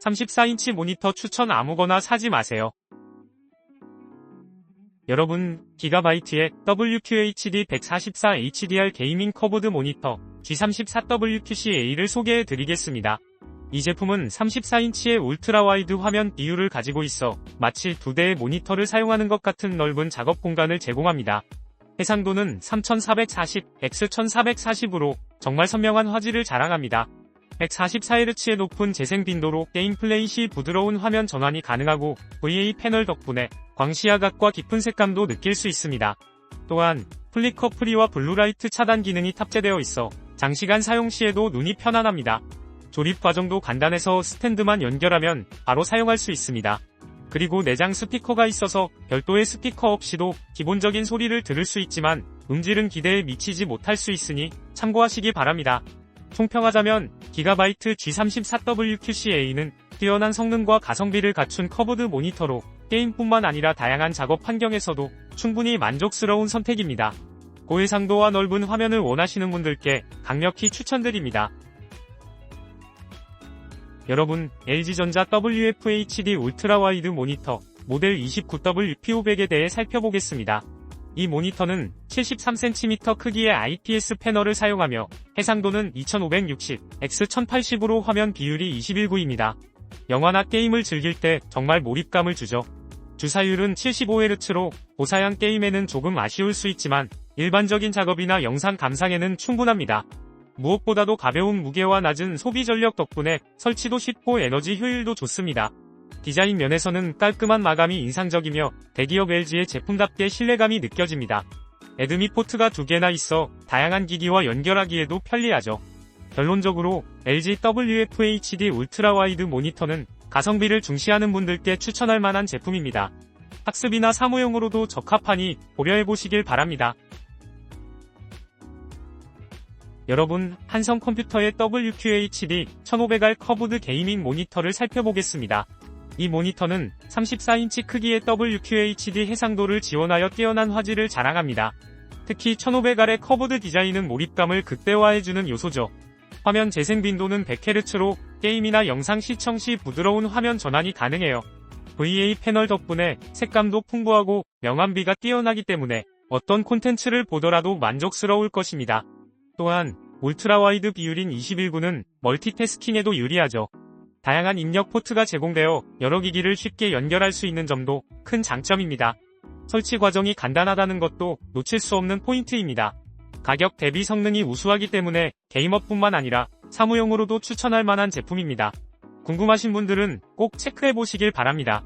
34인치 모니터 추천 아무거나 사지 마세요. 여러분, 기가바이트의 WQHD 144 HDR 게이밍 커브드 모니터 G34WQCA를 소개해 드리겠습니다. 이 제품은 34인치의 울트라 와이드 화면 비율을 가지고 있어 마치 두 대의 모니터를 사용하는 것 같은 넓은 작업 공간을 제공합니다. 해상도는 3440, X1440으로 정말 선명한 화질을 자랑합니다. 144Hz의 높은 재생 빈도로 게임 플레이 시 부드러운 화면 전환이 가능하고 VA 패널 덕분에 광시야각과 깊은 색감도 느낄 수 있습니다. 또한 플리커 프리와 블루라이트 차단 기능이 탑재되어 있어 장시간 사용 시에도 눈이 편안합니다. 조립 과정도 간단해서 스탠드만 연결하면 바로 사용할 수 있습니다. 그리고 내장 스피커가 있어서 별도의 스피커 없이도 기본적인 소리를 들을 수 있지만 음질은 기대에 미치지 못할 수 있으니 참고하시기 바랍니다. 총평하자면 기가바이트 G34WQCA는 뛰어난 성능과 가성비를 갖춘 커브드 모니터로 게임뿐만 아니라 다양한 작업 환경에서도 충분히 만족스러운 선택입니다. 고해상도와 넓은 화면을 원하시는 분들께 강력히 추천드립니다. 여러분, LG전자 WFHD 울트라 와이드 모니터 모델 29WP500에 대해 살펴보겠습니다. 이 모니터는 73cm 크기의 IPS 패널을 사용하며 해상도는 2560, X1080으로 화면 비율이 21구입니다. 영화나 게임을 즐길 때 정말 몰입감을 주죠. 주사율은 75Hz로 고사양 게임에는 조금 아쉬울 수 있지만 일반적인 작업이나 영상 감상에는 충분합니다. 무엇보다도 가벼운 무게와 낮은 소비 전력 덕분에 설치도 쉽고 에너지 효율도 좋습니다. 디자인 면에서는 깔끔한 마감이 인상적이며 대기업 LG의 제품답게 신뢰감이 느껴집니다. 에드미 포트가 두 개나 있어 다양한 기기와 연결하기에도 편리하죠. 결론적으로 LG WFHD 울트라 와이드 모니터는 가성비를 중시하는 분들께 추천할 만한 제품입니다. 학습이나 사무용으로도 적합하니 고려해보시길 바랍니다. 여러분, 한성 컴퓨터의 WQHD 1500R 커브드 게이밍 모니터를 살펴보겠습니다. 이 모니터는 34인치 크기의 WQHD 해상도를 지원하여 뛰어난 화질을 자랑합니다. 특히 1500R의 커브드 디자인은 몰입감을 극대화해주는 요소죠. 화면 재생 빈도는 100Hz로 게임이나 영상 시청 시 부드러운 화면 전환이 가능해요. VA 패널 덕분에 색감도 풍부하고 명암비가 뛰어나기 때문에 어떤 콘텐츠를 보더라도 만족스러울 것입니다. 또한 울트라 와이드 비율인 21구는 멀티태스킹에도 유리하죠. 다양한 입력 포트가 제공되어 여러 기기를 쉽게 연결할 수 있는 점도 큰 장점입니다. 설치 과정이 간단하다는 것도 놓칠 수 없는 포인트입니다. 가격 대비 성능이 우수하기 때문에 게이머뿐만 아니라 사무용으로도 추천할 만한 제품입니다. 궁금하신 분들은 꼭 체크해 보시길 바랍니다.